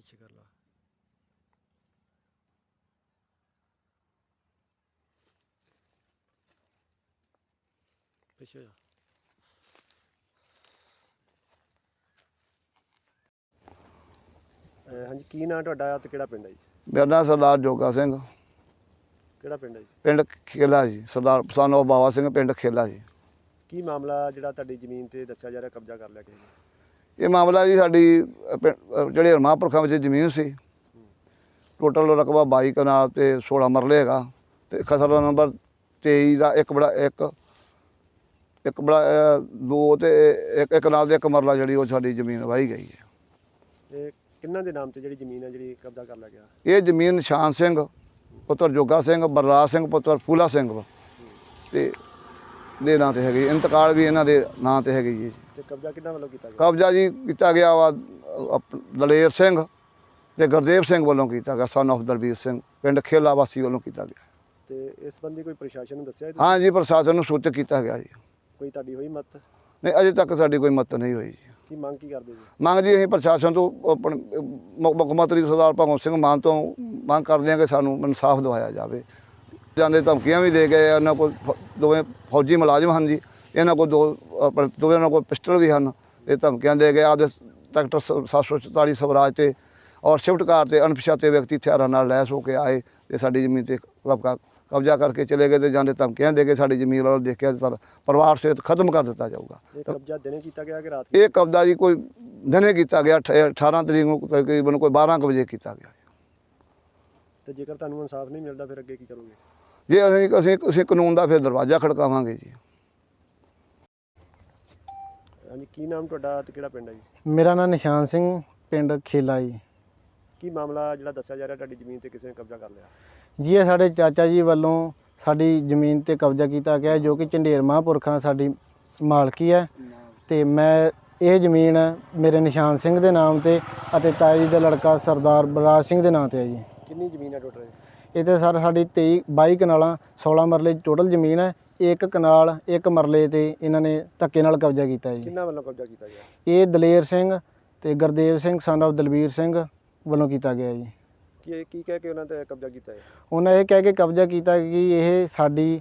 ਪਿੱਛੇ ਕਰ ਲਾ। ਪਿੱਛੇ ਹੋ ਜਾ। ਅਹ ਹਾਂਜੀ ਕੀ ਨਾਂ ਤੁਹਾਡਾ ਤੇ ਕਿਹੜਾ ਪਿੰਡ ਹੈ ਜੀ? ਮੇਰਾ ਨਾਂ ਸਰਦਾਰ ਜੋਗਾ ਸਿੰਘ। ਕਿਹੜਾ ਪਿੰਡ ਹੈ ਜੀ? ਪਿੰਡ ਖੇਲਾ ਜੀ ਸਰਦਾਰ ਸਾਨੂੰ ਬਾਵਾ ਸਿੰਘ ਪਿੰਡ ਖੇਲਾ ਜੀ। ਕੀ ਮਾਮਲਾ ਜਿਹੜਾ ਤੁਹਾਡੀ ਜ਼ਮੀਨ ਤੇ ਦੱਸਿਆ ਜਾ ਰਿਹਾ ਕਬਜ਼ਾ ਕਰ ਲਿਆ ਕਿਸੇ ਨੇ? ਇਹ ਮਾਮਲਾ ਜੀ ਸਾਡੀ ਪਿੰ- ਅ, ਜਿਹੜੇ ਮਹਾਂਪੁਰਖਾਂ ਵਿੱਚ ਜ਼ਮੀਨ ਸੀ ਟੋਟਲ ਰਕਬਾ 22 ਕਨਾਲ ਤੇ 16 ਮਰਲੇ ਹੈਗਾ ਤੇ ਖਸਰਾ ਨੰਬਰ 23 ਦਾ ਇੱਕ ਬੜਾ ਇੱਕ ਇੱਕ ਬੜਾ ਦੋ ਤੇ ਇੱਕ ਇੱਕ ਨਾਲ ਦੇ ਇੱਕ ਮਰਲਾ ਜਿਹੜੀ ਉਹ ਸਾਡੀ ਜ਼ਮੀਨ ਵਾਹੀ ਗਈ ਹੈ। ਇਹ ਕਿੰਨਾਂ ਦੇ ਨਾਮ ਤੇ ਜਿਹੜੀ ਜ਼ਮੀਨ ਹੈ ਜਿਹੜੀ ਕਬਜ਼ਾ ਕਰ ਲਿਆ ਗਿਆ? ਇਹ ਜ਼ਮੀਨ ਨਿਸ਼ਾਨ ਸਿੰਘ ਪੁੱਤਰ ਜੋਗਾ ਸਿੰਘ ਬਰਰਾਜ ਸਿੰਘ ਪੁੱਤਰ ਫੂਲਾ ਸਿੰਘ ਵਾ। ਤੇ ਦੇ ਨਾਂ ਤੇ ਹੈਗੀ ਇੰਤਕਾਲ ਵੀ ਇਹਨਾਂ ਦੇ ਨਾਂ ਤੇ ਹੈਗੀ ਜੀ। ਤੇ ਕਬਜ਼ਾ ਕਿਹਨਾਂ ਵੱਲੋਂ ਕੀਤਾ ਗਿਆ? ਕਬਜ਼ਾ ਜੀ ਕੀਤਾ ਗਿਆ ਵਾ ਅਪ- ਦਲੇਰ ਸਿੰਘ ਤੇ ਗੁਰਦੇਵ ਸਿੰਘ ਵੱਲੋਂ ਕੀਤਾ ਗਿਆ ਸਨ of ਦਲਬੀਰ ਸਿੰਘ ਪਿੰਡ ਖੇਲਾ ਵਾਸੀ ਵੱਲੋਂ ਕੀਤਾ ਗਿਆ। ਤੇ ਇਸ ਸੰਬੰਧੀ ਕੋਈ ਪ੍ਰਸ਼ਾਸਨ ਨੂੰ ਦੱਸਿਆ? ਹਾਂ ਜੀ ਪ੍ਰਸ਼ਾਸਨ ਨੂੰ ਸੂਚਿਤ ਕੀਤਾ ਗਿਆ ਜੀ। ਕੋਈ ਤੁਹਾਡੀ ਹੋਈ ਮਤ? ਨਹੀਂ ਅਜੇ ਤੱਕ ਸਾਡੀ ਕੋਈ ਮਤ ਨਹੀਂ ਹੋਈ ਜੀ। ਕੀ ਮੰਗ ਕੀ ਕਰਦੇ ਜੀ? ਮੰਗ ਜੀ ਅਸੀਂ ਪ੍ਰਸ਼ਾਸਨ ਤੋਂ ਆਪਣੇ ਅਹ, ਮੁੱਖ ਮੁੱਖ ਮੰਤਰੀ ਸਰਦਾਰ ਭਗਵੰਤ ਸਿੰਘ ਮਾਨ ਤੋਂ ਮੰਗ ਕਰਦੇ ਹਾਂ ਕਿ ਸਾਨੂੰ ਇਨਸਾਫ ਦਿਵਾਇਆ ਜਾਵੇ। ਜਾਂਦੇ ਧਮਕੀਆਂ ਵੀ ਦੇ ਗਏ ਆ, ਇਹਨਾਂ ਕੋਲ ਫ- ਦੋਵੇਂ ਫੌਜੀ ਮੁਲਾਜ਼ਮ ਹਨ ਜੀ। ਇਹਨਾਂ ਕੋਲ ਦੋ ਆਪਣੇ ਦੋਵੇਂ ਇਹਨਾਂ ਕੋਲ ਪਿਸਟਲ ਵੀ ਹਨ ਇਹ ਧਮਕੀਆਂ ਦੇ ਗਏ ਆਪਦੇ ਟਰੈਕਟਰ 744 ਸਵਰਾਜ ਤੇ ਔਰ ਸ਼ਿਫਟ ਕਾਰ ਤੇ ਅਣਪਛਾਤੇ ਵਿਅਕਤੀ ਹਥਿਆਰਾਂ ਨਾਲ ਲੈਸ ਹੋ ਕੇ ਆਏ ਤੇ ਸਾਡੀ ਜ਼ਮੀਨ ਤੇ ਕਬਜ਼ਾ ਕਬਜ਼ਾ ਕਰਕੇ ਚਲੇ ਗਏ ਤੇ ਜਾਂਦੇ ਧਮਕੀਆਂ ਦੇ ਕੇ ਸਾਡੀ ਜ਼ਮੀਨ ਵੱਲ ਦੇਖਿਆ ਤਾਂ ਪਰਿਵਾਰ ਸਹਿਤ ਖਤਮ ਕਰ ਦਿੱਤਾ ਜਾਊਗਾ। ਇਹ ਕਬਜ਼ਾ ਦਿਨੇ ਕੀਤਾ ਗਿਆ ਕਿ ਰਾਤ ਇਹ ਕਬਜ਼ਾ ਜੀ ਕੋਈ ਦਿਨੇ ਕੀਤਾ ਗਿਆ ਅਠ- 18 ਤਰੀਕ ਨੂੰ ਤਕਰੀਬਨ ਕੋਈ 12 ਕੁ ਵਜੇ ਕੀਤਾ ਗਿਆ। ਤੇ ਜੇਕਰ ਤੁਹਾਨੂੰ ਇਨਸਾਫ ਨਹੀਂ ਮਿਲਦਾ ਫਿਰ ਅੱਗੇ ਕੀ ਕਰੋਗੇ? ਜੇ ਅਸੀਂ ਅਸੀਂ ਅਸੀਂ ਕਾਨੂੰਨ ਦਾ ਫਿਰ ਦਰਵਾਜ਼ਾ ਖੜਕਾਵਾਂਗੇ ਜੀ। ਹਾਂਜੀ ਕੀ ਨਾਮ ਤੁਹਾਡਾ ਤੇ ਕਿਹੜਾ ਪਿੰਡ ਹੈ ਜੀ? ਮੇਰਾ ਨਾਮ ਨਿਸ਼ਾਨ ਸਿੰਘ ਪਿੰਡ ਖੇਲਾ ਜੀ। ਕੀ ਮਾਮਲਾ ਜਿਹੜਾ ਦੱਸਿਆ ਜਾ ਰਿਹਾ ਤੁਹਾਡੀ ਜ਼ਮੀਨ ਤੇ ਕਿਸੇ ਨੇ ਕਬਜ਼ਾ ਕਰ ਲਿਆ? ਜੀ ਇਹ ਸਾਡੇ ਚਾਚਾ ਜੀ ਵੱਲੋਂ ਸਾਡੀ ਜ਼ਮੀਨ ਤੇ ਕਬਜ਼ਾ ਕੀਤਾ ਗਿਆ ਹੈ, ਜੋ ਕਿ ਝੰਡੇਰ ਮਹਾਂਪੁਰਖਾਂ ਸਾਡੀ ਮਾਲਕੀ ਹੈ। ਤੇ ਮੈਂ ਇਹ ਜ਼ਮੀਨ ਮੇਰੇ ਨਿਸ਼ਾਨ ਸਿੰਘ ਦੇ ਨਾਮ ਤੇ ਅਤੇ ਤਾਏ ਜੀ ਦਾ ਲੜਕਾ ਸਰਦਾਰ ਬਲਰਾਜ ਸਿੰਘ ਦੇ ਨਾਮ ਤੇ ਹੈ ਜੀ। ਕਿੰਨੀ ਜ਼ਮੀਨ ਹੈ ਟੋਟਲ ਇਹ? ਤੇ ਸਰ ਸਾਡੀ 23 22 ਕਨਾਲਾਂ 16 ਮਰਲੇ ਟੋਟਲ ਜ਼ਮੀਨ ਹੈ। ਇੱਕ ਕਨਾਲ ਇੱਕ ਮਰਲੇ ਤੇ ਇਹਨਾਂ ਨੇ ਧੱਕੇ ਨਾਲ ਕਬਜ਼ਾ ਕੀਤਾ ਜੀ। ਕਿੰਨਾ ਵੱਲੋਂ ਕਬਜ਼ਾ ਕੀਤਾ ਗਿਆ? ਇਹ ਦਲੇਰ ਸਿੰਘ ਤੇ ਗੁਰਦੇਵ ਸਿੰਘ son of ਦਲਬੀਰ ਸਿੰਘ ਵੱਲੋਂ ਕੀਤਾ ਗਿਆ ਜੀ। ਕੀ ਕੀ ਕਹਿ ਕੇ ਉਹਨਾਂ ਤੇ ਕਬਜ਼ਾ ਕੀਤਾ ਹੈ ਉਹਨਾਂ ਇਹ ਕਹਿ ਕੇ ਕਬਜ਼ਾ ਕੀਤਾ ਕਿ ਇਹ ਸਾਡੀ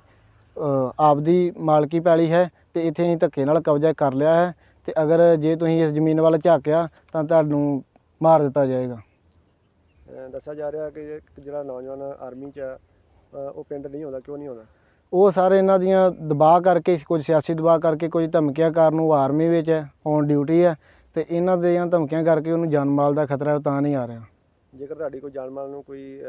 ਅ, ਆਪਦੀ ਮਾਲਕੀ ਪੈਲੀ ਹੈ ਤੇ ਇੱਥੇ ਅਸੀਂ ਧੱਕੇ ਨਾਲ ਕਬਜ਼ਾ ਕਰ ਲਿਆ ਹੈ ਤੇ ਅਗਰ ਜੇ ਤੁਸੀਂ ਇਸ ਜ਼ਮੀਨ ਵੱਲ ਝਾਕਿਆ ਤਾਂ ਤੁਹਾਨੂੰ ਮਾਰ ਦਿੱਤਾ ਜਾਏਗਾ। ਅਹ ਦੱਸਿਆ ਜਾ ਰਿਹਾ ਕਿ ਇੱਕ ਜਿਹੜਾ ਨੌਜਵਾਨ ਆਰਮੀ 'ਚ ਆ, ਅਹ ਉਹ ਪਿੰਡ ਨਹੀਂ ਆਉਂਦਾ ਕਿਉਂ ਨਹੀਂ ਆਉਂਦਾ? ਉਹ ਸਾਰੇ ਇਹਨਾਂ ਦੀਆਂ ਦਬਾਅ ਕਰਕੇ ਕੁਝ ਸਿਆਸੀ ਦਬਾਅ ਕਰਕੇ ਕੁਝ ਧਮਕੀਆਂ ਕਾਰਨ ਉਹ ਆਰਮੀ ਵਿੱਚ ਹੈ ਔਨ ਡਿਊਟੀ ਹੈ ਤੇ ਇਹਨਾਂ ਦੀਆਂ ਧਮਕੀਆਂ ਕਰਕੇ ਉਹਨੂੰ ਜਾਨ ਮਾਲ ਦਾ ਖਤਰਾ ਹੈ ਉਹ ਤਾਂ ਨਹੀਂ ਆ ਰਿਹਾ। ਜੇਕਰ ਤੁਹਾਡੀ ਕੋਈ ਜਾਨਮਾਲ ਨੂੰ ਕੋਈ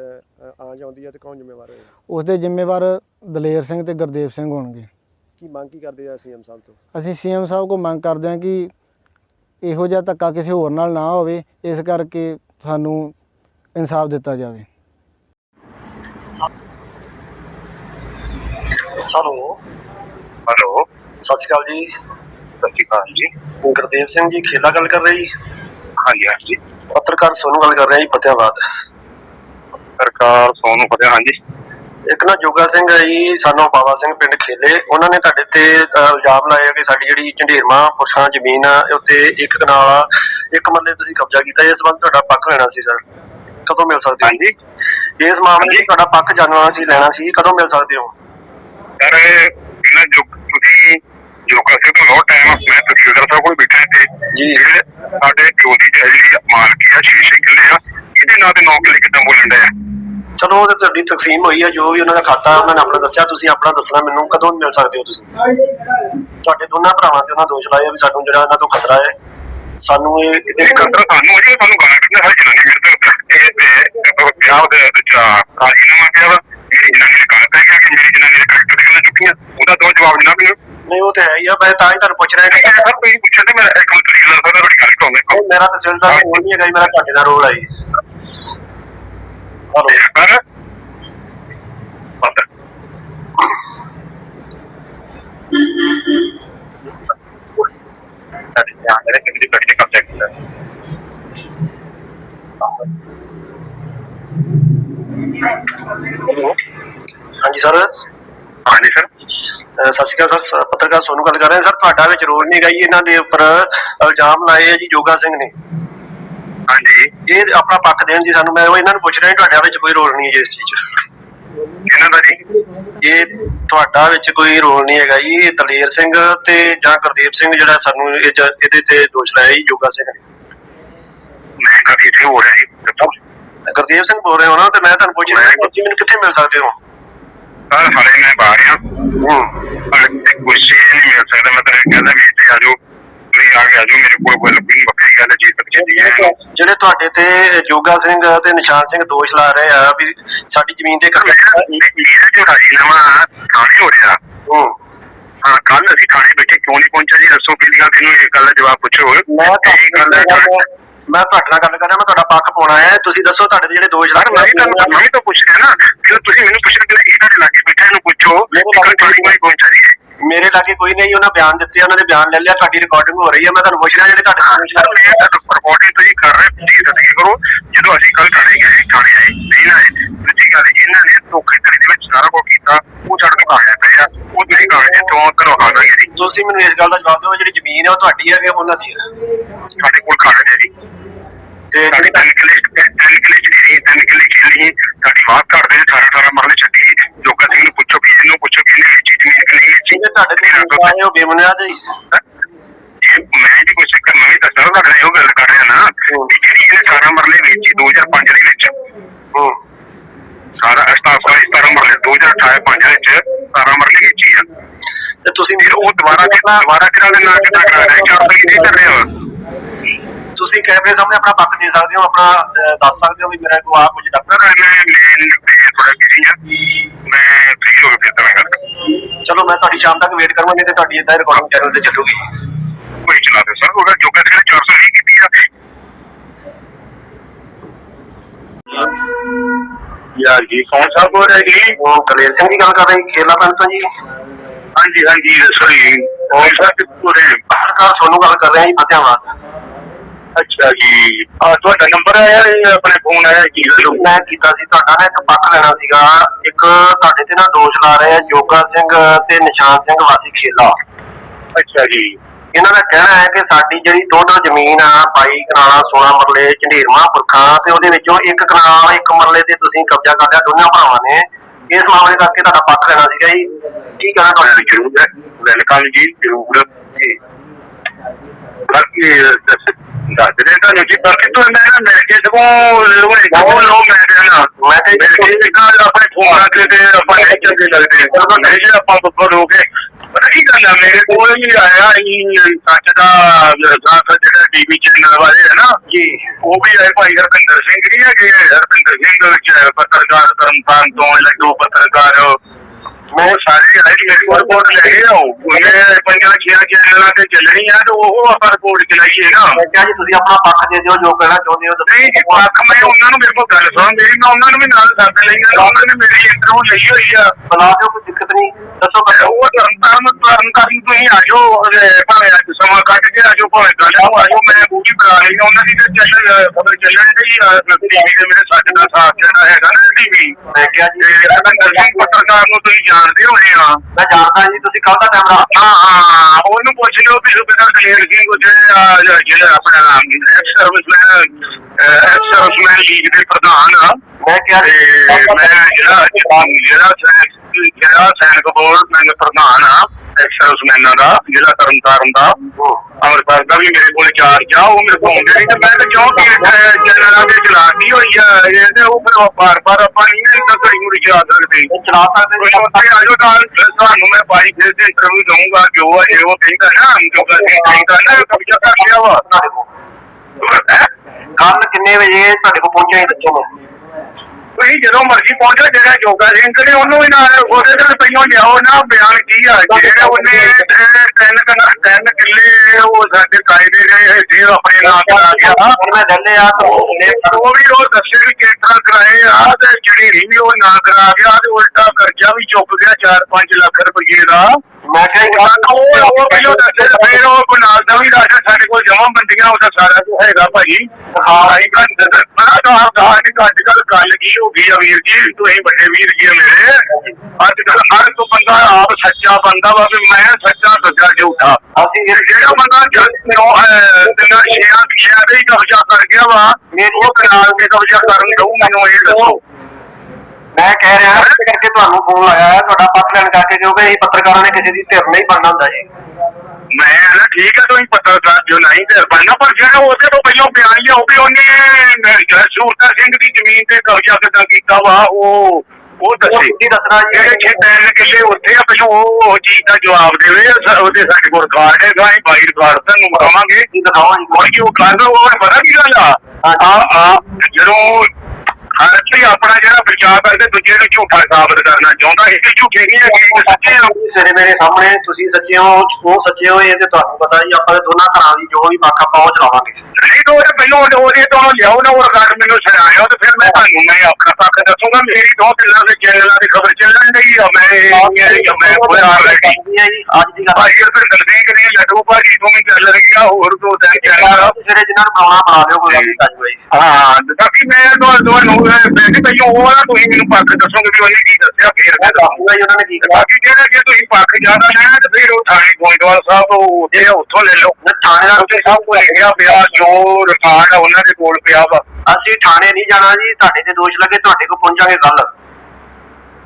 ਆਂਚ ਆਉਂਦੀ ਹੈ ਤੇ ਕੌਣ ਜ਼ਿੰਮੇਵਾਰ ਹੋਏਗਾ? ਉਸ ਦੇ ਜ਼ਿੰਮੇਵਾਰ ਦਲੇਰ ਸਿੰਘ ਤੇ ਗੁਰਦੇਵ ਸਿੰਘ ਹੋਣਗੇ। ਕੀ ਮੰਗ ਕੀ ਕਰਦੇ ਆ ਸੀਐਮ ਸਾਹਿਬ ਤੋਂ? ਅਸੀਂ ਸੀਐਮ ਸਾਹਿਬ ਕੋ ਮੰਗ ਕਰਦੇ ਹਾਂ ਕਿ ਇਹੋ ਜਿਹਾ ਧੱਕਾ ਕਿਸੇ ਹੋਰ ਨਾਲ ਨਾ ਹੋਵੇ ਇਸ ਕਰਕੇ ਸਾਨੂੰ ਇਨਸਾਫ ਦਿੱਤਾ ਜਾਵੇ। ਹੈਲੋ ਹੈਲੋ ਸਤਿ ਸ਼੍ਰੀ ਅਕਾਲ ਜੀ। ਸਤਿ ਸ਼੍ਰੀ ਅਕਾਲ ਜੀ। ਗੁਰਦੇਵ ਸਿੰਘ ਜੀ ਖੇਲਾ ਗੱਲ ਕਰ ਰਹੇ ਜੀ? ਹਾਂਜੀ ਹਾਂਜੀ। ਪੱਤਰਕਾਰ ਸੋਨੂ ਗੱਲ ਕਰ ਰਹੇ ਜੀ ਫਤਿਆਬਾਦ ਸਰਕਾਰ ਸੋਨੂੰ ਫਤਿਹ ਹਾਂਜੀ। ਇੱਕ ਨਾ ਜੋਗਾ ਸਿੰਘ ਜੀ ਸਾਨੂੰ ਬਾਬਾ ਸਿੰਘ ਪਿੰਡ ਖੇਲੇ। ਉਹਨਾਂ ਨੇ ਤੁਹਾਡੇ ਤੇ ਇਲਜ਼ਾਮ ਲਾਇਆ ਕਿ ਸਾਡੀ ਜਿਹੜੀ ਝੰਡੇਰਮਾ ਪੁਰਸ਼ਾਂ ਜ਼ਮੀਨ ਆ ਉੱਤੇ ਇੱਕ ਕਨਾਲ ਆ। ਇੱਕ ਮਰਲੇ ਤੁਸੀਂ ਕਬਜ਼ਾ ਕੀਤਾ ਇਸ ਸੰਬੰਧ ਤੁਹਾਡਾ ਪੱਖ ਲੈਣਾ ਸੀ ਸਰ। ਕਦੋਂ ਮਿਲ ਸਕਦੇ ਹੋ? ਹਾਂਜੀ। ਇਸ ਮਾਮਲੇ 'ਚ ਤੁਹਾਡਾ ਪੱਖ ਜਾਣਨਾ ਸੀ ਲੈਣਾ ਸੀ ਕਦੋਂ ਮਿਲ ਸਕਦੇ ਹੋ? ਸਰ ਇਹਨਾਂ ਜੋ ਤੁਸੀਂ ਜੋਗਾ ਸਿੰਘ ਤੋਂ ਲੋ ਟਾਈਮ ਮੈਂ ਤਹਿਸੀਲਦਾਰ ਸਾਹਿਬ ਕੋਲ ਬੈਠਾ ਇੱਥੇ। ਜੀ। ਜਿਹੜੇ ਸਾਡੇ ਜੋਤੀ ਜਿਹੜੀ ਮਾਲਕੀ ਆ 6-6 ਕਿੱਲੇ ਆ ਇਹਦੇ ਨਾਂ ਤੇ 9 ਕਿੱਲੇ ਕਿੱਦਾਂ ਬੋਲਣ ਡਿਆ ਚਲੋ ਉਹ ਤੇ ਤੁਹਾਡੀ ਤਕਸੀਮ ਹੋਈ ਹੈ ਜੋ ਵੀ ਉਹਨਾਂ ਦਾ ਖਾਤਾ ਉਹਨਾਂ ਨੇ ਆਪਣਾ ਦੱਸਿਆ ਤੁਸੀਂ ਆਪਣਾ ਦੱਸਣਾ ਮੈਨੂੰ ਕਦੋਂ ਮਿਲ ਸਕਦੇ ਹੋ ਤੁਸੀਂ? ਤੁਹਾਡੇ ਦੋਨਾਂ ਭਰਾਵਾਂ ਤੇ ਉਹਨਾਂ ਦੋਸ਼ ਲਾਏ ਆ ਵੀ ਸਾਨੂੰ ਜਿਹੜਾ ਇਹਨਾਂ ਤੋਂ ਖਤਰਾ ਹੈ ਸਾਨੂੰ ਇਹ ਕਿਤੇ ਇਹ ਖਤਰਾ ਸਾਨੂੰ ਅਜੇ ਸਾਨੂੰ ਗਾਲਾਂ ਕੱਢਣਾ ਹਰ ਜਨਾਨੀ ਮੇਰੇ ਤੇ। ਇਹ ਤੇ ਵਿਆਹ ਦੇ ਵਿੱਚ ਰਾਜੀਨਾਮਾ ਪਿਆ ਵਾ ਜਿਹੜੀ ਜਨਾਨੀ ਨੇ ਗੱਲ ਪੈ ਗਿਆ ਕਿ ਮੇਰੀ ਜਨਾਨੀ ਦੇ ਕਰੈਕਟਰ ਦੀਆਂ ਚੁੱਕੀਆਂ ਉਹਦਾ ਦੋ ਜਵਾਬ ਜਨਾਬ ਮੈਨੂੰ ਨਹੀਂ ਉਹ ਤੇ ਹੈ ਹੀ ਆ ਮੈਂ ਤਾਂ ਹੀ ਤੁਹਾਨੂੰ ਪੁੱਛ ਰਿਹਾ ਕਿ ਇਹ ਸਰ ਤੁਸੀਂ ਪੁੱਛਿਆ ਤੇ ਮੈਂ ਇੱਕ ਮਿੰਟ ਤਹਿਸੀਲਦਾਰ ਸਾਹਿਬ ਨਾਲ ਬੜੀ ਗੱਲ ਕਰਾਉਂਦਾ ਉਹ ਮੇਰਾ ਤਹਿਸੀਲਦਾਰ ਰੋਲ ਨਹੀਂ ਹੈਗਾ ਜੀ, ਮੇਰਾ ਤੁਹਾਡੇ ਦਾ ਰੋਲ ਹੈ ਜੀ ਹਲੋ ਸਰ ਬਸ ਸਾਡੇ ਧਿਆਨ ਦੇ ਕਿੰਨੀ ਬੜੀ ਕਬਜ਼ਾ ਕੀਤਾ ਹਾਂਜੀ ਸਰ ਹਾਂਜੀ ਸਰ ਅਹ ਸਤਿ ਸ਼੍ਰੀ ਅਕਾਲ ਸਰ ਪੱਤਰਕਾਰ ਸੋਨੂੰ ਗੱਲ ਕਰ ਰਹੇ ਸਰ ਤੁਹਾਡਾ ਵਿੱਚ ਰੋਲ ਨਹੀਂ ਜੀ ਇਹਨਾਂ ਦੇ ਉੱਪਰ ਇਲਜ਼ਾਮ ਲਾਏ ਆ ਜੀ ਜੋਗਾ ਸਿੰਘ ਨੇ। ਹਾਂਜੀ। ਇਹ ਆਪਣਾ ਪੱਖ ਦੇਣ ਜੀ ਸਾਨੂੰ ਮੈਂ ਉਹ ਇਹਨਾਂ ਨੂੰ ਪੁੱਛ ਰਿਹਾ ਤੁਹਾਡੇ ਵਿੱਚ ਕੋਈ ਰੋਲ ਨਹੀਂ ਹੈ ਜੀ ਇਸ ਚੀਜ਼ 'ਚ। ਇਹਨਾਂ ਦਾ ਜੀ। ਇਹ ਤੁਹਾਡਾ ਵਿੱਚ ਕੋਈ ਰੋਲ ਨਹੀਂ ਹੈਗਾ ਜੀ ਇਹ ਦਲੇਰ ਸਿੰਘ ਤੇ ਜਾਂ ਗੁਰਦੀਪ ਸਿੰਘ ਜਿਹੜਾ ਸਾਨੂੰ ਇਹ 'ਚ- ਇਹਦੇ ਤੇ ਦੋਸ਼ ਲਾਇਆ ਜੀ ਜੋਗਾ ਸਿੰਘ ਨੇ। ਮੈਂ ਕਦੀ ਇੱਥੇ ਹੋ ਰਿਹਾ ਜੀ ਦੱਸੋ। ਗੁਰਦੀਪ ਸਿੰਘ ਬੋਲ ਰਹੇ ਹੋ ਨਾ ਤੇ ਮੈਂ ਤੁਹਾਨੂੰ ਪੁੱਛ ਰਿਹਾ ਕਿ ਮੈਨੂੰ ਕਿੱਥੇ ਮਿਲ ਸਕਦੇ ਹੋ? ਹਾਂ ਹਾਲੇ ਮੈਂ ਬਾਹਰ ਆ। ਹੂੰ। ਕੁਰਸੀ ਨਹੀਂ ਮਿਲ ਸਕਦਾ। ਮੈਂ ਤਾਂ ਕਹਿੰਦਾ ਵੀ ਇੱਥੇ ਆ ਜਾਓ। ਤੁਸੀਂ ਆ ਕੇ ਆ ਜਾਓ। ਮੇਰੇ ਕੋਲ ਕੋਈ ਲੱਭੀ ਵੱਖਰੀ ਗੱਲ ਜੀ ਸਕਦੀ ਹੈ ਜਿਹੜੇ ਤੁਹਾਡੇ ਤੇ ਜੋਗਾ ਸਿੰਘ ਤੇ ਨਿਸ਼ਾਨ ਸਿੰਘ ਦੋਸ਼ ਲਾ ਰਹੇ ਆ ਵੀ ਸਾਡੀ ਜ਼ਮੀਨ ਤੇ ਮੇਰਾ ਜੋ ਰਾਜੀਨਾਮਾ ਥਾਣੇ ਹੋ ਰਿਹਾ। ਹੂੰ। ਹਾਂ ਕੱਲ ਅਸੀਂ ਥਾਣੇ ਬੈਠੇ ਕਿਉਂ ਨਹੀਂ ਪਹੁੰਚਿਆ ਜੀ? ਦੱਸੋ ਪਹਿਲੀ ਗੱਲ ਇਹਨੂੰ ਇਹ ਗੱਲ ਦਾ ਜਵਾਬ ਪੁੱਛੋ। ਮੈਂ ਇਹ ਗੱਲ ਤੁਹਾਡੇ ਮੈਂ ਤੁਹਾਡੇ ਨਾਲ ਗੱਲ ਕਰ ਰਿਹਾ ਮੈਂ ਤੁਹਾਡਾ ਪੱਖ ਪਾਉਣਾ ਹੈ। ਤੁਸੀਂ ਦੱਸੋ ਤੁਹਾਡੇ ਜਿਹੜੇ ਦੋਸ਼ ਸਰ ਮੈਂ ਤੁਹਾਨੂੰ ਮੈਂ ਤਾਂ ਪੁੱਛ ਰਿਹਾ ਨਾ ਕਿ ਤੁਸੀਂ ਮੈਨੂੰ ਪੁੱਛ ਰਹੇ ਕਿ ਇਹਨਾਂ ਦੇ ਲਾਗੇ ਬੈਠੇ ਨੂੰ ਪੁੱਛੋ ਕਿ ਕੱਲ ਥਾਣੇ ਕੋਈ ਪਹੁੰਚਿਆ ਜੀ ਮੇਰੇ ਲਾਗੇ ਕੋਈ ਨਹੀਂ ਉਹਨਾਂ ਬਿਆਨ ਦਿੱਤੇ ਉਹਨਾਂ ਦੇ ਬਿਆਨ ਲੈ ਲਿਆ ਤੁਹਾਡੀ ਰਿਕਾਰਡਿੰਗ ਹੋ ਰਹੀ ਹੈ ਮੈਂ ਤੁਹਾਨੂੰ ਪੁੱਛ ਰਿਹਾ ਜਿਹੜੇ ਤੁਹਾਡੇ ਦੋਸ਼ ਸਰ ਮੈਂ ਤੁਹਾਨੂੰ ਰਿਪੋਰਟਿੰਗ ਤੁਸੀਂ ਕਰ ਰਹੇ ਪਲੀਜ਼ ਅਦੀ ਕਰੋ ਜਦੋਂ ਅਸੀਂ ਕੱਲ ਥਾਣੇ ਗਏ ਥਾਣੇ ਆਏ ਨਹੀਂ ਆਏ ਦੂਜੀ ਗੱਲ ਇਹਨਾਂ ਨੇ ਧੋਖੇਧੜੀ ਦੇ ਵਿੱਚ ਸਾਰਾ ਕੁਝ ਕੀਤਾ ਉਹ ਸਾਡੇ ਤੋਂ ਕਾਗਜ਼ ਪਏ ਆ ਉਹ ਨਹੀਂ ਕਾਗਜ਼ ਤੋਂ ਆ ਦਾਂਗੇ ਜੀ ਤੁਸੀਂ ਮੈਨੂੰ ਇਸ ਗੱਲ ਦਾ ਜਵਾਬ ਦਿਓ ਜਿਹੜੀ ਜ਼ਮੀਨ ਹੈ ਉਹ ਤੁਹਾਡੀ ਹੈ ਕਿ ਉਹਨਾਂ ਦੀ ਹੈ ਸਾਡੇ ਕੋਲ ਕਾਗਜ਼ ਹੈ ਜੀ ਤੇ ਸਾਡੀ ਜਿਹੜੀ ਤਿੰਨ ਕਿੱਲੇ ਤਿੰਨ ਕਿੱਲੇ ਜਿਹੜੀ ਤਿੰਨ ਕਿੱਲੇ ਖੇਲੀ ਸਾਡੀ ਬਾਤ ਕਰਦੇ ਸਾਰਾ ਸਾਰਾ ਮਰਲੇ ਛੱਡੀ ਜੋਗਾ ਸਿੰਘ ਨੂੰ ਪੁੱਛੋ ਵੀ ਇਹਨੂੰ ਪੁੱਛੋ ਵੀ ਕਿ ਨਹੀਂ ਜਿਹੜੇ ਤੁਹਾਡੇ ਤੇ ਦੋਸ਼ ਆਏ ਉਹ ਬੇਬੁਨਿਆਦ ਹੈ। ਜੀ। ਮੈਂ ਜੀ ਕੋਈ ਚੱਕਰ ਨਹੀਂ ਤਾਂ ਸਰ ਨਾਲ ਇਹੋ ਗੱਲ ਕਰ ਰਿਹਾ ਨਾ ਵੀ ਜਿਹੜੀ ਇਹਨੇ ਸਾਰਾ ਮਰਲੇ ਵੇਚੀ 2005 ਦੇ ਵਿੱਚ। ਹੂੰ। ਸਾਰਾ ਸਟਾਫ ਸਾਰਾ ਮਰਲੇ 2028 5 ਵਿੱਚ ਸਾਰਾ ਮਰਲੇ ਵੇਚੀ ਆ। ਤੇ ਤੁਸੀਂ ਉਹ ਦੁਬਾਰਾ ਦੁਬਾਰਾ ਕਿਹਨਾਂ ਦੇ ਨਾਂ ਕਿੱਦਾਂ ਕਰਾ ਰਿਹਾ? ਕਿ ਆਪਾਂ ਇਹ ਕਰ ਰਹੇ ਹਾਂ? ਤੁਸੀਂ ਕੈਮਰੇ ਸਾਹਮਣੇ ਆਪਣਾ ਪੱਖ ਦੇ ਸਕਦੇ ਹੋ ਆਪਣਾ ਅਹ, ਦੱਸ ਸਕਦੇ ਹੋ ਵੀ ਮੇਰੇ ਕੋਲ ਆ ਕੁਝ ਡਾਕਟਰ ਸਰ ਮੈਂ ਮੈਂ ਥੋੜਾ ਬਿਜ਼ੀ ਹਾਂ। ਮੈਂ ਫ੍ਰੀ ਹੋ ਕੇ ਫਿਰ ਤਰ੍ਹਾਂ ਕਰ ਚਲੋ ਮੈਂ ਤੁਹਾਡੀ ਸ਼ਾਮ ਤੱਕ ਵੇਟ ਕਰੂੰਗਾ ਨਹੀਂ ਤੇ ਤੁਹਾਡੀ ਇਦਾਂ ਰਿਕਾਰਡਿੰਗ ਚੈਨਲ ਤੇ ਚੱਲੂਗੀ। ਕੋਈ ਚਲਾ ਦੇ ਸਰ ਉਹਦਾ ਜੋਗਾ ਸਿੰਘ ਨੇ 420 ਕੀਤੀ ਆ ਯਾਰ ਜੀ ਕੌਣ ਸਾਹਿਬ ਬੋਲ ਰਹੇ ਜੀ? ਉਹ ਦਲੇਰ ਸਿੰਘ ਦੀ ਗੱਲ ਕਰ ਰਹੇ ਖੇਲਾ ਪਿੰਡ ਤੋਂ ਜੀ। ਹਾਂਜੀ ਹਾਂਜੀ ਦੱਸੋ ਜੀ। ਕੌਣ ਸਾਹਿਬ ਕਿੱਥੋਂ ਦੇ ਪੱਤਰਕਾਰ ਸੋਨੂੰ ਗੱਲ ਕਰ ਰਹੇ ਹਾਂ ਜੀ ਫਤਿਆਬਾਦ ਅੱਛਾ ਜੀ। ਆ ਤੁਹਾਡਾ ਨੰਬਰ ਆਇਆ ਇਹ ਆਪਣੇ ਫੋਨ ਆਇਆ ਜੀ? ਮੈਂ ਕੀਤਾ ਸੀ ਤੁਹਾਡਾ ਨਾ ਇੱਕ ਪੱਖ ਲੈਣਾ ਸੀਗਾ। ਇੱਕ ਤੁਹਾਡੇ ਤੇ ਨਾ ਦੋਸ਼ ਲਾ ਰਹੇ ਆ ਜੋਗਾ ਸਿੰਘ ਤੇ ਨਿਸ਼ਾਨ ਸਿੰਘ ਵਾਸੀ ਖੇਲਾ। ਅੱਛਾ ਜੀ। ਇਹਨਾਂ ਦਾ ਕਹਿਣਾ ਹੈ ਕਿ ਸਾਡੀ ਜਿਹੜੀ ਟੋਟਲ ਜ਼ਮੀਨ ਆ 22 ਕਨਾਲਾਂ 16 ਮਰਲੇ ਝੰਡੇਰਮਾ ਪੁਰਖਾਂ ਤੇ ਉਹਦੇ ਵਿੱਚੋਂ ਇੱਕ ਕਨਾਲ ਇੱਕ ਮਰਲੇ ਤੇ ਤੁਸੀਂ ਕਬਜ਼ਾ ਕਰ ਲਿਆ ਦੋਨਾਂ ਭਰਾਵਾਂ ਨੇ। ਇਸ ਮਾਮਲੇ ਕਰਕੇ ਤੁਹਾਡਾ ਪੱਖ ਲੈਣਾ ਸੀਗਾ ਜੀ। ਕੀ ਕਹਿਣਾ ਤੁਹਾਡਾ? ਜਰੂਰ ਵੈਲਕਮ ਜੀ ਜਰੂਰ। ਜੀ ਬਾਕੀ ਦੱਸ ਦੱਸ ਦੇ ਤੁਹਾਨੂੰ ਜੀ ਬਾਕੀ ਤੋਂ ਮੈਂ ਨਾ ਮਿਲ ਕੇ ਸਗੋਂ ਬਹੁਤ ਲੋਕ ਮੈਂ ਦੇਣਾ ਮੈਂ ਤੇ ਨਾਲ ਆਪਣੇ ਫੋਨ ਤੇ ਤੇ ਆਪਾਂ ਨਹੀਂ ਚੰਗੇ ਲੱਗਦੇ ਬਿਲਕੁਲ ਨਹੀਂ ਜੇ ਆਪਾਂ ਬੱਬਰ ਹੋ ਕੇ। ਕੀ ਗੱਲ ਆ ਮੇਰੇ ਕੋਲ ਵੀ ਆਇਆ ਇਹ ਸੱਚ ਦਾ ਸਾਥ ਜਿਹੜਾ ਟੀਵੀ ਚੈਨਲ ਵਾਲੇ ਹੈ ਨਾ ਜੀ। ਉਹ ਵੀ ਆਏ ਭਾਈ ਹਰਪਿੰਦਰ ਸਿੰਘ ਨਹੀਂ ਹੈਗੇ ਹਰਪਿੰਦਰ ਸਿੰਘ ਵਿੱਚ ਪੱਤਰਕਾਰ ਤਰਨਤਾਰਨ ਤੋਂ ਲੱਡੂ ਪੱਤਰਕਾਰ ਉਹ ਸਾਰੇ ਕੋਲ ਰਿਪੋਰਟ ਲੈ ਗਏ ਆ ਉਹ ਉਹਨੇ ਪੰਜਾਂ ਛੇ ਚੈਨਲਾਂ ਤੇ ਚੱਲਣੀ ਆ ਤੇ ਉਹ ਆਪਾਂ ਰਿਪੋਰਟ ਚਲਾਈਏ ਨਾ। ਕਿਹਾ ਜੀ ਤੁਸੀਂ ਆਪਣਾ ਪੱਖ ਦੇ ਦਿਓ ਜੋ ਕਹਿਣਾ ਚਾਹੁੰਦੇ ਹੋ। ਨਹੀਂ ਜੀ ਪੱਖ ਮੈਂ ਉਹਨਾਂ ਨੂੰ ਮੇਰੇ ਕੋਲ ਗੱਲ ਸੁਣ ਮੇਰੀ ਮੈਂ ਉਹਨਾਂ ਨੂੰ ਵੀ ਨਾਲ ਸੱਦ ਲਈ ਆ ਉਹਨਾਂ ਨੇ ਮੇਰੀ ਇੰਟਰਵਿਊ ਲਈ ਹੋਈ ਆ। ਬੁਲਾ ਦਿਓ ਕੋਈ ਦਿੱਕਤ ਨਹੀਂ। ਦੱਸੋ ਤੇ ਕਦੋਂ ਉਹ ਤਰਨਤਾਰਨ ਤਰਨਤਾਰਨ ਤੁਸੀਂ ਆ ਜਾਓ ਭਾਵੇਂ ਸਮਾਂ ਕੱਢ ਕੇ ਆ ਜਾਓ ਭਾਵੇਂ ਕੱਲ ਨੂੰ ਆ ਜਾਓ। ਮੈਂ ਪੂਰੀ ਬਣਾ ਲਈ ਆ। ਉਹਨਾਂ ਦੀ ਤੇ ਚੱਲ ਖਬਰ ਚੱਲਣ ਆ। ਟੀਵੀ ਦੇ ਮੇਰੇ ਸੱਚ ਦਾ ਸਾਥ ਜਿਹੜਾ ਹੈਗਾ ਨਾ ਟੀਵੀ ਕਿਹਾ ਜੀ ਹਰਪਿੰਦਰ ਸਿੰਘ ਪੱਤਰਕਾਰ ਨੂੰ ਤੁਸੀਂ ਜਾਣਦੇ ਹੋਣੇ ਆ। ਮੈਂ ਜਾਣਦਾ ਜੀ ਤੁਸੀਂ ਕੱਲ ਦਾ ਰੱਖ ਹਾਂ ਹਾਂ। ਉਹਨੂੰ ਪੁੱਛ ਲਿਓ ਵੀ ਸੁਬੇਦਾਰ ਦਲੇਰ ਸਿੰਘ ਉਹ ਜਿਹੜੇ ਆ ਜ- ਜਿਹੜਾ ਆਪਣਾ ex serviceman ex serviceman league ਦੇ ਪ੍ਰਧਾਨ ਆ। ਮੈਂ ਕਿਹਾ ਤੇ ਮੈਂ ਜਿਹੜਾ ਜਿਹੜਾ ਸੈਨਿਕ ਜਿਹੜਾ ਸੈਨਿਕ ਬੋਰਡ ਮੈਂ ਪ੍ਰਧਾਨ ਆ। ਐਕਸ ਸਰਵਿਸਮੈਨਾਂ ਦਾ ਜ਼ਿਲ੍ਹਾ ਤਰਨਤਾਰਨ ਦਾ ਅੰਮ੍ਰਿਤਸਰ ਦਾ ਵੀ ਮੇਰੇ ਕੋਲ ਚਾਰਜ ਆ ਉਹ ਮੇਰੇ ਕੋਲ ਆਉਂਦੇ ਨਹੀਂ ਤੇ ਮੈਂ ਤਾਂ ਕਿਉਂਕਿ ਚੈਨਲਾਂ ਦੇ ਚਲਾਤੀ ਹੋਈ ਆ ਇਹ ਤੇ ਉਹ ਫਿਰ ਬਾਰ-ਬਾਰ ਆਪਾਂ ਨਹੀਂ ਇੰਨਾ ਘੜੀ ਮੁੜੀ ਚਲਾ ਸਕਦੇ। ਇਹ ਚਲਾ ਸਕਦੇ ਉੱਥੇ ਆ ਜਾਓ ਨਾਲ ਤੁਹਾਨੂੰ ਮੈਂ ਬਾਈ ਫਿਰ ਤੇ ਇੰਟਰਵਿਊ ਦਊਂਗਾ ਜੋ ਹੈ ਜੇ ਉਹ ਕਹਿੰਦਾ ਨਾ ਜੋ ਕਹਿੰਦਾ ਕਹਿੰਦਾ ਨਾ ਕਬਜ਼ਾ ਕਰ ਲਿਆ ਵਾ। ਕੱਲ ਕਿੰਨੇ ਵਜੇ ਤੁਹਾਡੇ ਕੋਲ ਪਹੁੰਚਿਆ ਇਹ ਦੱਸੋ ਤੁਸੀਂ ਜਦੋਂ ਮਰਜ਼ੀ ਪਹੁੰਚੋ ਜਿਹੜਾ ਜੋਗਾ ਸਿੰਘ ਨੇ ਉਹਨੂੰ ਵੀ ਨਾਲ ਉਹਦੇ ਤੇ ਪਈਓ ਲਿਆਓ ਨਾ ਬਿਆਨ ਕੀ ਆ ਜਿਹੜੇ ਉਹਨੇ ਤਿੰਨ ਕਨਾ ਤਿੰਨ ਕਿੱਲੇ ਉਹ ਸਾਡੇ ਕਾਇਦੇ ਦੇ ਜੇ ਆਪਣੇ ਨਾਮ ਕਰਾ ਗਿਆ ਮੈਂ ਦੱਲੇ ਆ ਤਾਂ ਉਹ ਵੀ ਉਹ ਦੱਸੇ ਵੀ ਤਰ੍ਹਾਂ ਕਰਾਏ ਆ ਤੇ ਜਿਹੜੀ ਰੀ ਉਹ ਨਾ ਕਰਾ ਗਿਆ ਤੇ ਉਲਟਾ ਕਰਜ਼ਾ ਵੀ ਚੁੱਕ ਗਿਆ 4-5 ਲੱਖ ਰੁਪਏ ਦਾ। ਮੈਂ ਕਿਹਾ ਜੀ, ਉਹ ਉਹ ਪਹਿਲਾਂ ਦੱਸੇ ਫਿਰ ਉਹ ਨਾਲ ਦਾ ਵੀ ਦੱਸੇ ਜਮਾ ਬੰਦੀਆਂ ਉਹਦਾ ਸਾਰਾ ਕੁਝ ਹੈਗਾ ਭਾਜੀ ਹਾਂ। ਅਸੀਂ ਘੰਟੇ ਦਾ ਅੱਜ ਕੱਲ ਗੱਲ ਕੀ ਹੋ ਗਈ ਆ ਵੀਰ ਜੀ? ਤੁਸੀਂ ਵੱਡੇ ਵੀਰ ਜੀ ਮੇਰੇ ਅੱਜ ਕੱਲ ਹਰ ਕੋਈ ਬੰਦਾ ਆਪ ਸੱਚਾ ਬੰਦਾ ਵਾ ਵੀ ਮੈਂ ਸੱਚਾ ਦੱਸਿਆ ਝੂਠਾ। ਅਸੀਂ ਇਹ ਜਿਹੜਾ ਬੰਦਾ ਜਦ ਨੋ ਦਿਨਾਂ ਛੇਆਂ ਛੇਆਂ ਦੇ ਹੀ ਕਬਜ਼ਾ ਕਰ ਗਿਆ ਵਾ ਉਹ ਕਨਾਲ ਤੇ ਕਬਜ਼ਾ ਕਰਨ ਦਊ ਮੈਨੂੰ ਇਹ ਦੱਸੋ। ਮੈਂ ਕਹਿ ਰਿਹਾ ਇਸ ਕਰਕੇ ਤੁਹਾਨੂੰ ਫੋਨ ਲਾਇਆ ਹੈ ਤੁਹਾਡਾ ਪੱਖ ਲੈਣ ਕਰਕੇ ਕਿਉਂਕਿ ਇਹ ਪੱਤਰਕਾਰਾਂ ਨੇ ਕਿਸੇ ਦੀ ਧਿਰ ਨਹੀਂ ਬਣਨਾ ਹੁੰਦਾ ਜੀ। ਮੈਂ ਨਾ ਠੀਕ ਹੈ ਤੁਸੀਂ ਪਤਾ ਕਰ ਜੋ ਨਹੀਂ ਤੇ ਬੰਨਾ ਪਰ ਜਿਹੜਾ ਉਹਦੇ ਤੋਂ ਪਹਿਲਾਂ ਬਿਆਨ ਲਿਆ ਉਹ ਵੀ ਉਹਨੇ ਸੂਰਤਾ ਸਿੰਘ ਦੀ ਜ਼ਮੀਨ ਤੇ ਕਬਜ਼ਾ ਕਿਦਾਂ ਕੀਤਾ ਵਾ ਉਹ ਉਹ ਦੱਸੇ। ਤੁਸੀਂ ਦੱਸਣਾ ਜਿਹੜੇ ਛੇ ਤਿੰਨ ਕਿੱਲੇ ਉੱਥੇ ਆ ਪਹਿਲਾਂ ਉਹ ਉਹ ਚੀਜ਼ ਦਾ ਜਵਾਬ ਦੇਵੇ ਉਹਦੇ ਸਾਡੇ ਕੋਲ ਰਿਕਾਰਡ ਹੈ ਗਾਈ ਬਾਈ ਰਿਕਾਰਡ ਤੁਹਾਨੂੰ ਮਰਾਵਾਂਗੇ। ਕੀ ਜੀ ਕੋਈ ਜੋ ਗੱਲ ਉਹ ਪਤਾ ਕੀ ਗੱਲ ਆ? ਆ ਆ ਜਦੋਂ ਹਰ ਕੋਈ ਆਪਣਾ ਜਿਹੜਾ ਬਚਾਅ ਕਰਕੇ ਦੂਜੇ ਨੂੰ ਝੂਠਾ ਸਾਬਤ ਕਰਨਾ ਚਾਹੁੰਦਾ। ਇਹ ਵੀ ਝੂਠੇ ਨਹੀਂ ਹੈਗੇ ਇਹ ਸੱਚੇ ਆ। ਸਿਰੇ ਮੇਰੇ ਸਾਹਮਣੇ ਤੁਸੀਂ ਸੱਚੇ ਹੋ ਉਹ ਸੱਚੇ ਹੋ ਇਹ ਤੇ ਤੁਹਾਨੂੰ ਪਤਾ ਜੀ ਆਪਾਂ ਦੇ ਦੋਨਾਂ ਤਰ੍ਹਾਂ ਦੀ ਜੋ ਵੀ ਪੱਖ ਆਪਾਂ ਉਹ ਚਲਾਵਾਂਗੇ। ਨਹੀਂ ਤਾਂ ਉਹਦੇ ਪਹਿਲਾਂ ਉਹਦੇ ਤੋਂ ਲਿਆਓ ਨਾ ਉਹ ਰਿਕਾਰਡ ਮੈਨੂੰ ਸੁਣਾਇਓ ਤੇ ਫਿਰ ਮੈਂ ਤੁਹਾਨੂੰ ਮੈਂ ਆਪਣਾ ਪੱਖ ਦੱਸੂਗਾ ਮੇਰੀ ਦੋ ਕਿੱਲਾਂ ਦੇ ਚੈਨਲਾਂ ਦੀ ਖਬਰ ਚੱਲਣ ਡਈ ਆ ਮੈਂ ਇਹ ਮੈਂ ਰੈਡੀ ਜੀ ਅੱਜ ਦੀ ਗੱਲ। ਭਾਈ ਰਵਿੰਦਰ ਸਿੰਘ ਨੇ ਲੱਡੂ ਭਾਜੀ ਤੋਂ ਵੀ ਚੱਲ ਰਹੀ ਆ ਹੋਰ ਦੋ ਤਿੰਨ ਚੈਨਲ। ਸਿਰੇ ਜਿਨ੍ਹਾਂ ਨੂੰ ਬੁਲਾਉਣਾ ਬੁਲਾ ਲਿਓ ਕੋਈ ਗੱਲ ਨਹੀਂ ਹਾਂ ਬਾਕੀ ਮੈਂ ਤੁਹਾਨੂੰ ਤੁਹਾਨੂੰ ਵੈਸੇ ਪਹਿਲਾਂ ਉਹ ਨਾ ਤੁਸੀਂ ਮੈਨੂੰ ਪੱਖ ਦੱਸੋਗੇ ਵੀ ਉਹਨੇ ਕੀ ਦੱਸਿਆ ਫੇਰ ਮੈਂ ਦੱਸੂਗਾ। ਜੀ ਉਹਨਾਂ ਨੇ ਕੀ ਕੀਤਾ ਬਾਕੀ ਜਿਹੜਾ ਜੇ ਤੁਸੀਂ ਪੱਖ ਜ਼ਿਆਦਾ ਲੈਣਾ ਤੇ ਫਿਰ ਉਹ ਥਾਣੇ ਗੋਇੰਦਵਾਲ ਸਾਹਿਬ ਉਹ ਉੱਥੇ ਆ, ਉੱਥੋਂ ਲੈ ਲਓ। ਥਾਣੇਦਾਰ ਉੱਥੇ ਸਭ ਕੁਝ ਲਿਖਿਆ ਪਿਆ ਜੋ ਰਿਕਾਰਡ ਆ ਉਹਨਾਂ ਦੇ ਕੋਲ ਪਿਆ ਵਾ। ਅਸੀਂ ਥਾਣੇ ਨਹੀਂ ਜਾਣਾ ਜੀ ਤੁਹਾਡੇ ਤੇ ਦੋਸ਼ ਲੱਗੇ ਤੁਹਾਡੇ ਕੋਲ ਪਹੁੰਚਾਂਗੇ ਕੱਲ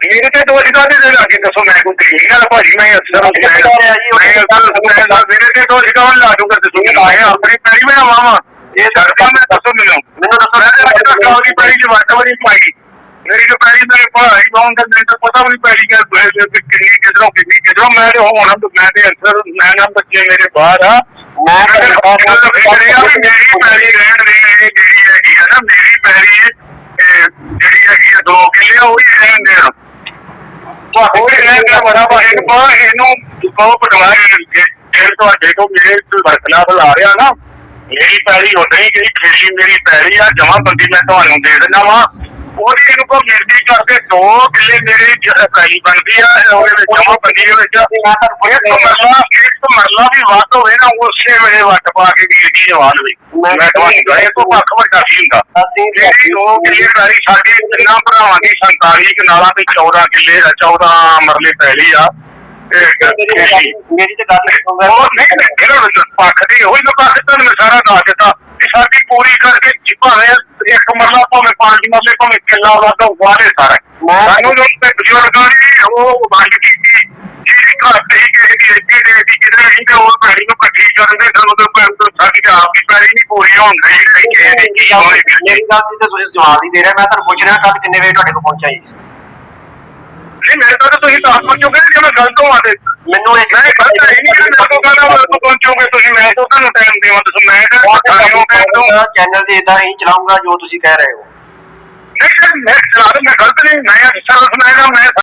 ਮੇਰੇ ਤੇ ਦੋ ਜਗ੍ਹਾ ਤੇ ਲੱਗੇ ਦੱਸੋ ਮੈਂ ਕੋਈ ਕਲੀਨਿਕ ਆ ਭਾਜੀ ਮੈਂ ਅਕਸਰ ਮੈਂ ਅਕਸਰ ਮੈਂ ਮੇਰੇ ਤੇ ਦੋ ਜਗ੍ਹਾ ਲਾ ਦੂੰਗਾ ਦੱਸੋ ਮੈਂ ਆਪਣੀ ਪੈਰੀ ਮੈਂ ਆਵਾਂ। ਇਹ ਸੜਕਾਂ ਮੈਂ ਦੱਸੋ ਮੈਨੂੰ। ਮੈਨੂੰ ਦੱਸੋ ਮੈਂ ਤਾਂ ਅੱਜ ਤੱਕ ਆਪਣੀ ਪੈਰੀ ਦੀ ਵੱਟ ਵਰੀ ਪਾਈ। ਮੇਰੀ ਤਾਂ ਪੈਰੀ ਮੇਰੇ ਭਾਈ ਬਾਉਂ ਦਾ ਮੈਨੂੰ ਤਾਂ ਪਤਾ ਵੀ ਨਹੀਂ ਪੈਰੀ ਕਿ ਕਿੰਨੀ ਕਿਧਰੋਂ ਕਿੰਨੀ ਕਿਧਰੋਂ। ਮੈਂ ਤੇ ਹੁਣ ਮੈਂ ਤੇ ਅਕਸਰ ਮੈਂ ਨਾ ਬੱਚੇ ਮੇਰੇ ਬਾਹਰ ਆ। ਮੈਂ ਤਾਂ ਆ। ਮੇਰੀ ਪੈਰੀ ਰਹਿਣ ਦੇ ਇਹ ਜਿਹੜੀ ਹੈਗੀ ਆ ਨਾ ਮੇਰੀ ਪੈਰੀ ਇਹ ਜਿਹੜੀ ਹੈਗੀ ਆ ਦੋ ਕਿੱਲੇ ਆ ਉਹ ਹੀ ਰਹਿਣ ਦੇਣ ਤੁਹਾਡੇ ਕੋਲ ਰਹਿਣ ਦਾ ਬੜਾ ਪਾ ਇਹਨੂੰ ਕਹੋ ਪਟਵਾਰੀ ਜੇ ਤੁਹਾਡੇ ਤੋਂ ਮੇਰੇ ਵਰਤਨਾ ਬੁਲਾ ਰਿਹਾ ਨਾ। ਮੇਰੀ ਪੈਰੀ ਉਦਾਂ ਹੀ ਜਿਹੜੀ ਖੇਲੀ ਮੇਰੀ ਪੈਰੀ ਆ ਜਮਾ ਬੰਦੀ ਮੈਂ ਤੁਹਾਨੂੰ ਦੇ ਦਿੰਦਾ ਵਾ। ਉਹਦੀ ਇਹਨੂੰ ਕੋ ਮਿਲਦੀ ਕਰਕੇ ਦੋ ਕਿੱਲੇ ਮੇਰੇ ਪੈਲੀ ਬਣਦੀ ਆ ਉਹਦੇ ਵਿੱਚ ਜਮਾ ਬੰਦੀ ਦੇ ਵਿੱਚ। ਇੱਕ ਮਰਲਾ ਇੱਕ ਮਰਲਾ ਵੀ ਵੱਧ ਹੋਵੇ ਨਾ ਉਸੇ ਵੇਲੇ ਵੱਟ ਪਾ ਕੇ ਵੀਰ ਜੀ ਜਵਾਨ ਵੀ। ਮੈਂ ਤੁਹਾਨੂੰ ਕਹੇ ਤੋਂ ਪੱਖ ਵੱਡਾ ਕੀ ਹੁੰਦਾ? ਜਿਹੜੀ ਦੋ ਕਿੱਲੇ ਪੈਲੀ ਸਾਡੇ ਤਿੰਨਾਂ ਭਰਾਵਾਂ ਦੀ 47 ਕਨਾਲਾਂ ਤੇ 14 ਕਿੱਲੇ 14 ਮਰਲੇ ਪੈਲੀ ਆ। ਮੇਰੀ ਤੇ ਗੱਲ ਸੁਣਦਾ ਉਹ ਨਹੀਂ ਇਹਨਾਂ ਨੂੰ ਪੱਖ ਦੀ ਉਹੀ ਪੱਖ ਤੁਹਾਨੂੰ ਮੈਂ ਸਾਰਾ ਦੱਸ ਦਿੱਤਾ ਕਿ ਸਾਡੀ ਪੂਰੀ ਕਰਕੇ ਭਾਵੇਂ ਇੱਕ ਮਰਲਾ ਭਾਵੇਂ ਪੰਜ ਮਰਲੇ ਭਾਵੇਂ ਕਿੱਲਾ ਵਾਦਾ ਵਾਰੇ ਸਾਰਾ। ਸਾਨੂੰ ਜੋ ਬਜ਼ੁਰਗਾਂ ਨੇ ਉਹ ਵੰਡ ਕੀਤੀ ਜਿਹੜੀ ਘੱਟ ਕਿਸੇ ਦੀ ਇੱਡੀ ਦੇ ਦੀ ਕਿਤੇ ਨਹੀਂ ਤੇ ਉਹ ਪੈੜੀ ਨੂੰ ਇਕੱਠੀ ਕਰਨ ਦੇ ਸਾਨੂੰ ਤਾਂ ਭੈਣ ਤੋਂ ਸਾਡੀ ਤਾਂ ਆਪ ਦੀ ਪੈੜੀ ਨਹੀਂ ਪੂਰੀ ਹੋਣ ਰਹੀ ਅਸੀਂ ਕਿਸੇ ਦੀ ਕੀ ਜੀ ਮੇਰੀ ਗੱਲ ਦੀ ਤੇ ਤੁਸੀਂ ਜਵਾਬ ਨਹੀਂ ਦੇ ਰਹੇ ਮੈਂ ਤੁਹਾਨੂੰ ਪੁੱਛ ਰਿਹਾ ਕੱਲ ਕਿੰਨੇ ਵਜੇ ਤੁਹਾਡੇ ਕੋਲ ਪਹੁੰਚਾਈ ਨਹੀਂ ਮੇਰੇ ਤੋਂ ਤਾਂ ਤੁਸੀਂ ਦੱਸ ਪਹੁੰਚੋਗੇ ਜੇ ਮੈਂ ਗਲਤ ਹੋਵਾਂ ਤੇ ਮੈਨੂੰ ਇਹ ਮੈਂ ਗਲਤ ਹੈ ਨਹੀਂ ਮੇਰੇ ਤੋਂ ਕਹਿੰਦਾ ਮੇਰੇ ਤੋਂ ਪਹੁੰਚੋਗੇ ਤੁਸੀਂ ਮੈਂ ਤਾਂ ਤੁਹਾਨੂੰ ਟਾਈਮ ਦੇਵਾਂ? ਤੁਸੀਂ ਮੈਂ ਕਿਹਾ ਟਾਈਮ ਹੋ ਗਿਆ ਚੈਨਲ ਤੇ ਇਦਾਂ ਹੀ ਚਲਾਉਂਗਾ ਜੋ ਤੁਸੀਂ ਕਹਿ ਰਹੇ ਹੋ। ਨਹੀਂ ਸਰ ਮੈਂ ਚਲਾ ਦੂੰ, ਮੈਂ ਗਲਤ ਨਹੀਂ ਮੈਂ ਸਰਵਿਸ ਮੈਂ ਮੈਂ